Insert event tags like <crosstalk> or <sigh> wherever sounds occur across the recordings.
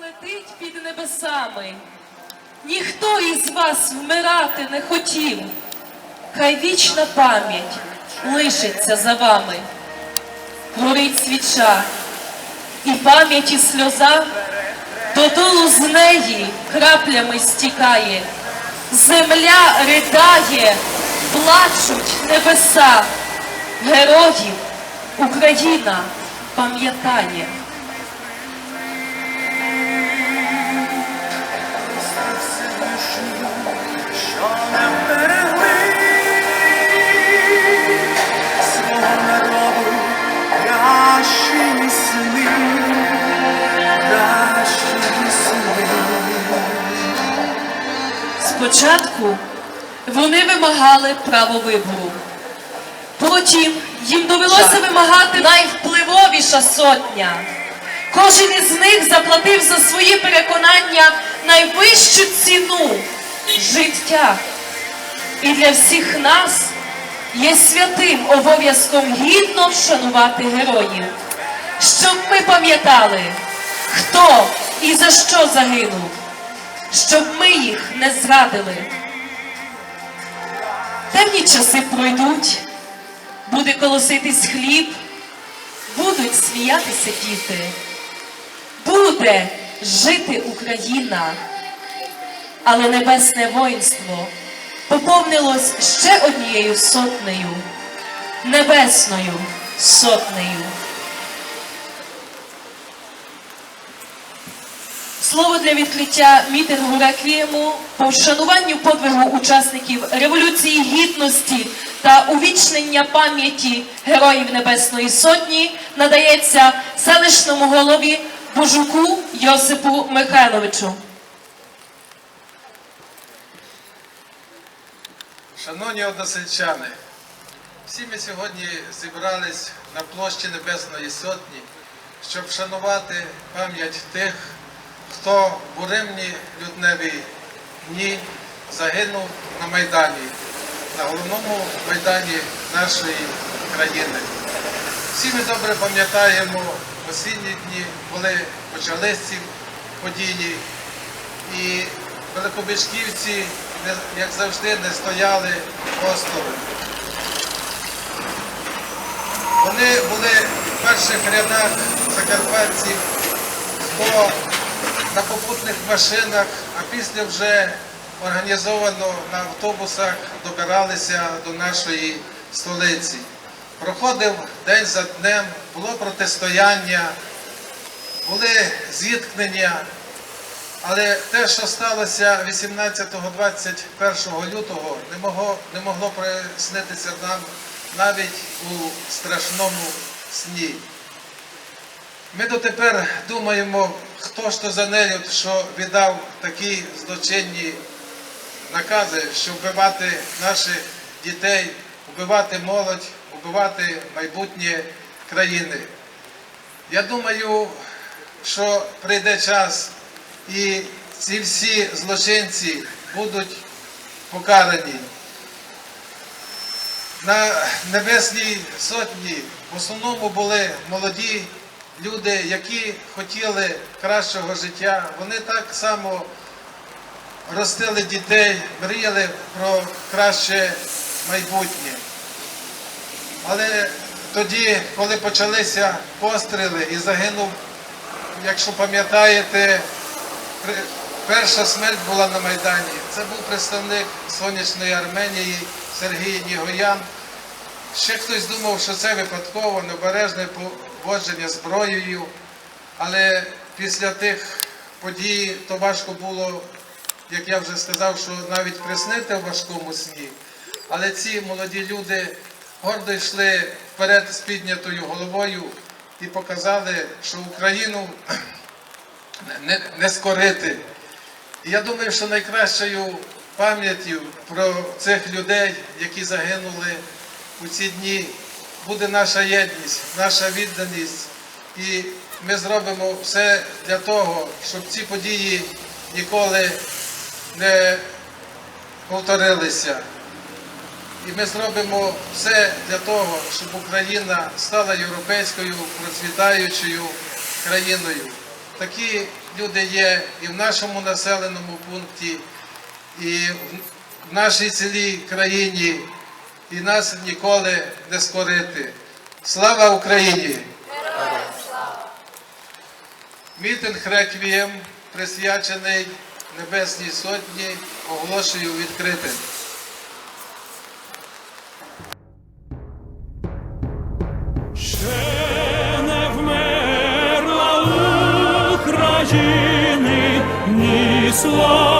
летить під небесами. Ніхто із вас вмирати не хотів. Хай вічна пам'ять лишиться за вами. Горить свіча, і пам'яті сльоза додолу з неї краплями стікає. Земля ридає, плачуть небеса. Героїв Україна пам'ятає. Спочатку вони вимагали право вибору. Потім їм довелося вимагати найвпливовіша сотня. Кожен із них заплатив за свої переконання найвищу ціну життя. І для всіх нас є святим обов'язком гідно вшанувати героїв, щоб ми пам'ятали, хто і за що загинув, щоб ми їх не зрадили. Темні часи пройдуть, буде колоситись хліб, будуть сміятися діти, буде жити Україна, але небесне воїнство поповнилось ще однією сотнею, небесною сотнею. Слово для відкриття мітингу реквієму по вшануванню подвигу учасників Революції Гідності та увічнення пам'яті Героїв Небесної Сотні надається селищному голові Божуку Йосипу Михайловичу. Шановні односельчани, всі ми сьогодні зібрались на площі Небесної Сотні, щоб вшанувати пам'ять тих, хто в буремні людневі дні загинув на Майдані, на головному майдані нашої країни. Всі ми добре пам'ятаємо осінні дні, коли почались ці події, і великобичківці, як завжди, не стояли осторонь. Вони були в перших рядах закарпатців, на попутних машинах, а після вже організовано на автобусах добиралися до нашої столиці. Проходив день за днем, було протистояння, були зіткнення, але те, що сталося 18-21 лютого, не могло, не могло прояснитися нам навіть у страшному сні. Ми дотепер думаємо, хто ж то за нею, що віддав такі злочинні накази, що вбивати наших дітей, вбивати молодь, вбивати майбутнє країни. Я думаю, що прийде час і ці всі злочинці будуть покарані. На Небесній Сотні в основному були молоді люди, які хотіли кращого життя. Вони так само ростили дітей, мріяли про краще майбутнє. Але тоді, коли почалися постріли і загинув, якщо пам'ятаєте, перша смерть була на Майдані. Це був представник сонячної Арменії Сергій Нігоян. Ще хтось думав, що це випадково, необережне поводження зброєю, але після тих подій то важко було, як я вже сказав, що навіть приснити в важкому сні. Але ці молоді люди гордо йшли вперед з піднятою головою і показали, що Україну <clears throat> не, не скорити. І я думаю, що найкращою пам'яттю про цих людей, які загинули у ці дні, буде наша єдність, наша відданість. І ми зробимо все для того, щоб ці події ніколи не повторилися. І ми зробимо все для того, щоб Україна стала європейською процвітаючою країною. такі люди є і в нашому населеному пункті, і в нашій цілій країні, і нас ніколи не скорити. Слава Україні! Мітинг реквієм, присвячений Небесній Сотні, оголошую відкритим. Ще не вмерла України слава,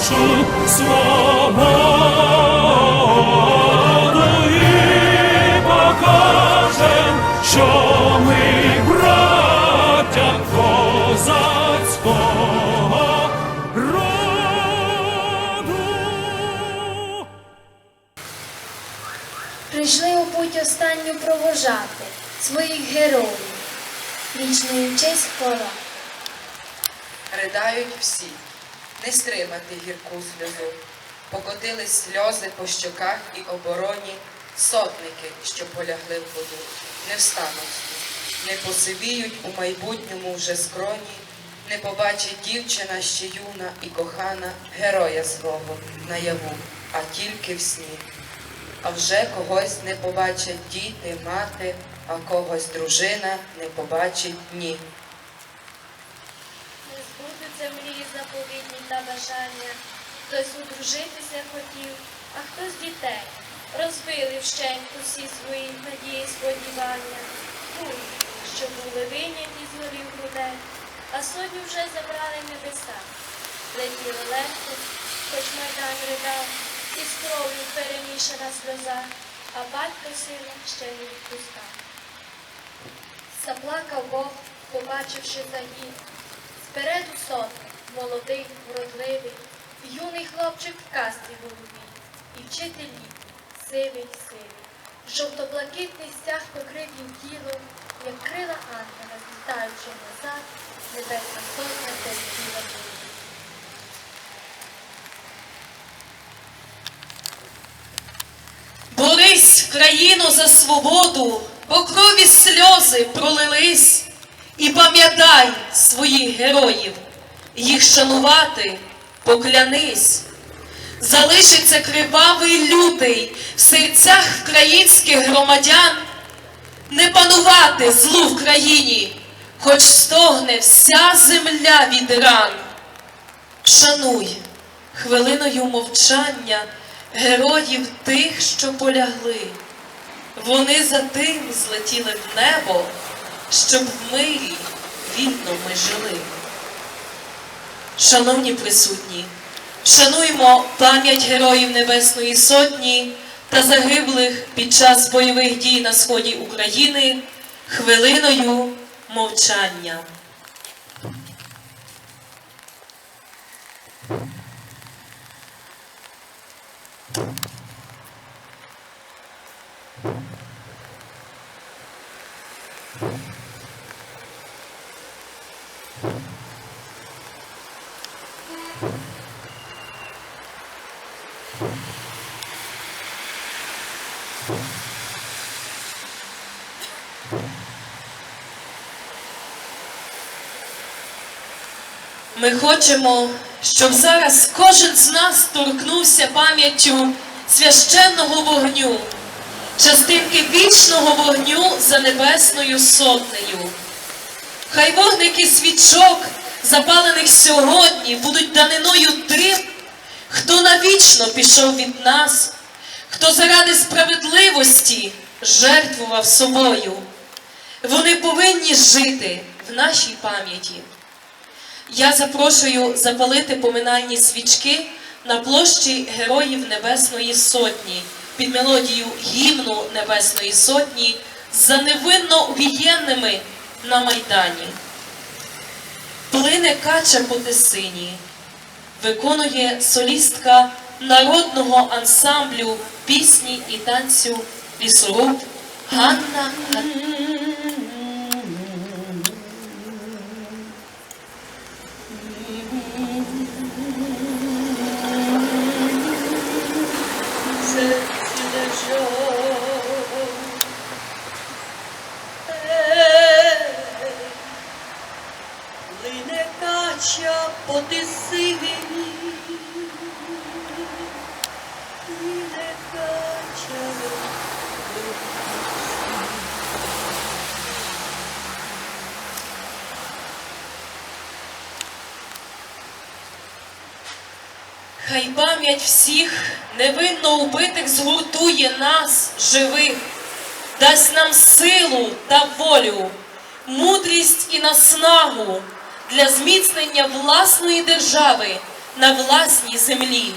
нашу свободу і покажем, що ми браття козацького роду. Прийшли у путь останню провожати своїх героїв. Вічно їм честь хвала. Ридають всі, не стримати гірку сльозу. Покотились сльози по щоках і обороні, сотники, що полягли в воду, не встануть, не посивіють у майбутньому вже скроні, не побачить дівчина ще юна і кохана героя свого наяву, а тільки в сні. А вже когось не побачать діти, мати, а когось дружина не побачить ні. Та бажання. Хтось одружитися хотів, а хтось дітей. Розбили вщент усі свої надії сподівання. Були, що були виняті з голів грудей, а сотню вже забрали небеса. Летіли легко, хоч майдан ридав, і з кров'ю перемішана сльоза, а батько сина ще не відпускав. Заплакав Бог, побачивши загін. Спереду сотник, молодий, вродливий, юний хлопчик в касті голубій, і вчитель сивий, сивий. Жовто-блакитний стяг покрив їм тіло, як крила ангела, злітаючи назад, небесна сотня полетіла бою. Борись, країно, за свободу, по крові сльози пролились, і пам'ятай своїх героїв, їх шанувати, поклянись. Залишиться кривавий лютий в серцях українських громадян, не панувати злу в країні, хоч стогне вся земля від ран. Шануй хвилиною мовчання героїв тих, що полягли. Вони за тим злетіли в небо, щоб в мирі вільно ми жили. Шановні присутні, шануємо пам'ять героїв Небесної Сотні та загиблих під час бойових дій на сході України хвилиною мовчання. Ми хочемо щоб зараз кожен з нас торкнувся пам'яттю священного вогню, частинки вічного вогню за небесною сотнею. Хай вогники свічок, запалених сьогодні, будуть даниною тим, хто навічно пішов від нас, хто заради справедливості жертвував собою. Вони повинні жити в нашій пам'яті. Я запрошую запалити поминальні свічки на площі Героїв Небесної Сотні під мелодію гімну Небесної Сотні за невинно убієнними на Майдані. Плине кача по тисині, виконує солістка народного ансамблю пісні і танцю лісоруб Ганна Гатинська. Кача по тисині, лине кача по Хай пам'ять всіх невинно убитих згуртує нас, живих, дасть нам силу та волю, мудрість і наснагу для зміцнення власної держави на власній землі.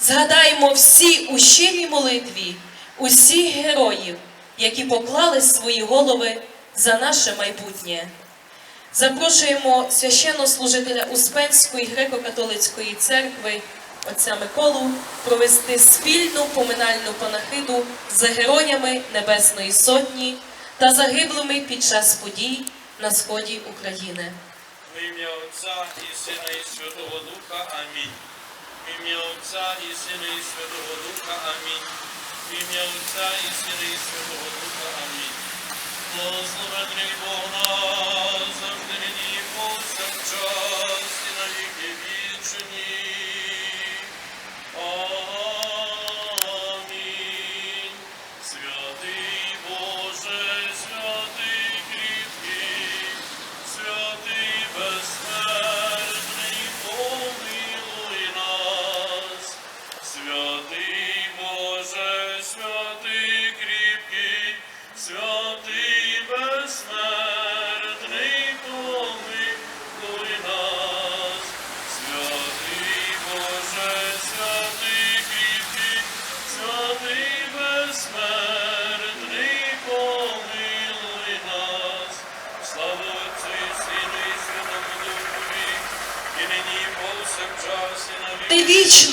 Згадаймо всі у щирій молитві, усіх героїв, які поклали свої голови за наше майбутнє. Запрошуємо священнослужителя Успенської греко-католицької церкви отця Миколу провести спільну поминальну панахиду за героями Небесної Сотні та загиблими під час подій на сході України. В ім'я Отця і Сина і Святого Духа. Амінь. В ім'я Отця і Сина і Святого Духа. Амінь. В ім'я Отця і Сина і Святого Духа. Амінь. Благословений Бог нас,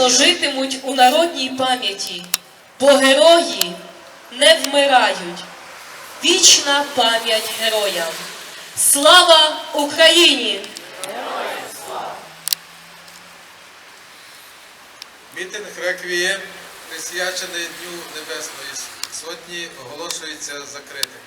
Житимуть у народній пам'яті, бо герої не вмирають. Вічна пам'ять героям. Слава Україні! Мітинг реквієм, присвячений Дню Небесної Сотні, оголошується закритим.